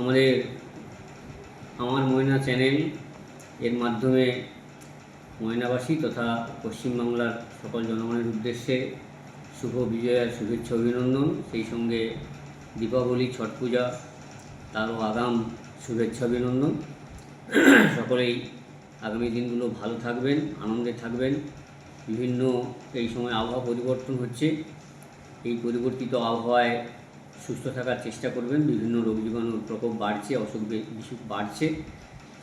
আমাদের, আমার ময়না চ্যানেল, এর মাধ্যমে ময়নাবাসী তথা পশ্চিমবাংলার সকল জনগণের উদ্দেশ্যে শুভ বিজয়ার শুভেচ্ছা অভিনন্দন। সেই সঙ্গে দীপাবলি, ছট পূজা, তারও আগাম শুভেচ্ছা অভিনন্দন। সকলেই আগামী দিনগুলো ভালো থাকবেন, আনন্দে থাকবেন। বিভিন্ন এই সময় আবহাওয়া পরিবর্তন হচ্ছে। এই পরিবর্তিত আবহাওয়ায় সুস্থ থাকার চেষ্টা করবেন। বিভিন্ন রোগ জীবাণুর প্রকোপ বাড়ছে, অসুখ বে- বিসুখ বাড়ছে।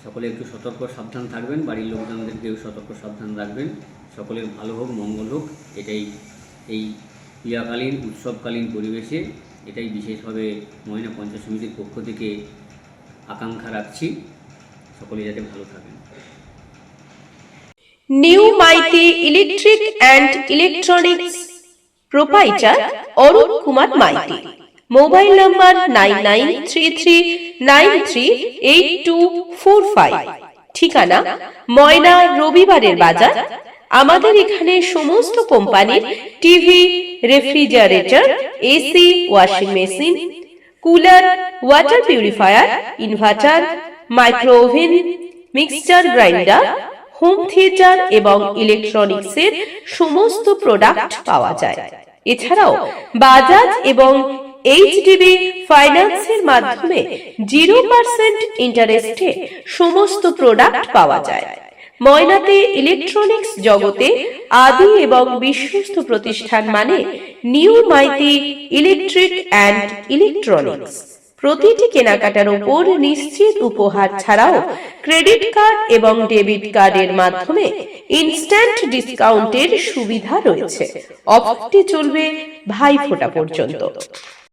সকলে একটু সতর্ক, সাবধান থাকবেন। বাড়ির লোকজনদেরকেও সতর্ক, সাবধান রাখবেন। সকলের ভালো হোক, মঙ্গল হোক, এটাই এই ক্রিয়াকালীন, উৎসবকালীন পরিবেশে এটাই বিশেষভাবে ময়না পঞ্চায়েত সমিতির পক্ষ থেকে আকাঙ্ক্ষা রাখছি। সকলে যাতে ভালো থাকেন। New Maity electric and electronics proprietor Arun Kumar Maity. Mobile number nine nine three three nine three eight two four five. ঠিকানা ময়না রবিবারের বাজার। আমাদের এখানে সমস্ত কোম্পানির TV, refrigerator, AC, washing machine, cooler, water purifier, inverter micro oven mixture grinder, home theatre এবং ইলেকট্রনিক্সের সমস্ত প্রোডাক্ট পাওয়া যায়। এছাড়াও বাজাজ এবং এইচডিবি ফাইন্যান্সের মাধ্যমে জিরো পার্সেন্ট ইন্টারেস্টে সমস্ত প্রোডাক্ট পাওয়া যায়। ময়নাতে ইলেকট্রনিক্স জগতে আদি এবং বিশ্বস্ত প্রতিষ্ঠান মানে new Maity electric and electronics প্রতিটি কেনাকাটার উপর নিশ্চিত উপহার ছাড়াও ক্রেডিট কার্ড এবং ডেবিট কার্ডের মাধ্যমে ইনস্ট্যান্ট ডিসকাউন্টের সুবিধা রয়েছে। অফারটি চলবে ভাইফোঁটা পর্যন্ত।